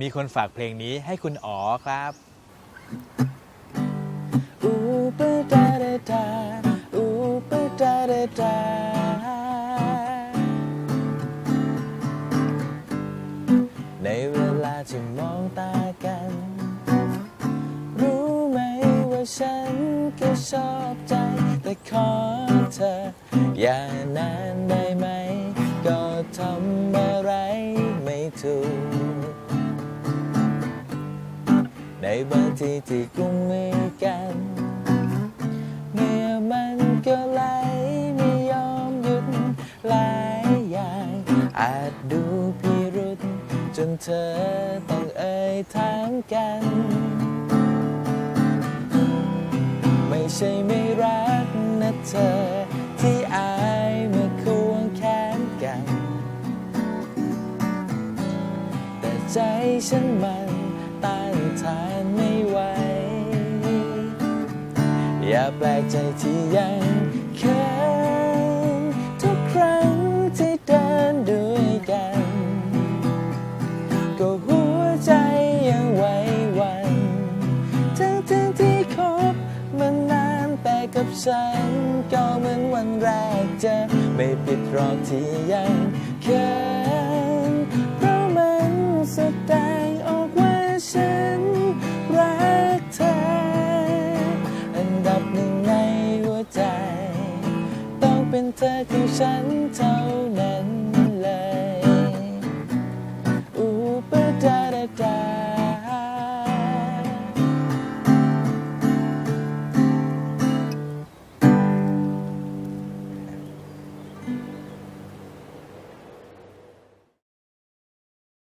มีคนฝากเพลงนี้ให้คุณอ๋อครับอูปะดาดาดาอูปะดาดาดาในเวลาที่มองตากัน รู้ไหมว่าฉันก็ชอบใจ แต่ขอเธอ อย่านานได้ไหม ก็ทำอะไรไม่ถูก บางทีที่กุมมือกัน เมื่อมันก็ไหลไม่ยอมหยุดหลายอย่าง อาจดูพิรุษจนเธอต้องเอ่ยถามกัน ไม่ใช่ไม่รักนะเธอที่อายเมื่อควงแขนกัน แต่ใจฉันมัน ต้านทานไม่ไหว อย่าแปลกใจที่ยังเขินทุกครั้งที่เดินด้วยกัน ก็หัวใจยังไหวหวัน ทั้งทั้งที่คบมานานแต่กับฉัน ก็เหมือนวันแรกเจอไม่ผิดหรอกที่ยัง Satu 南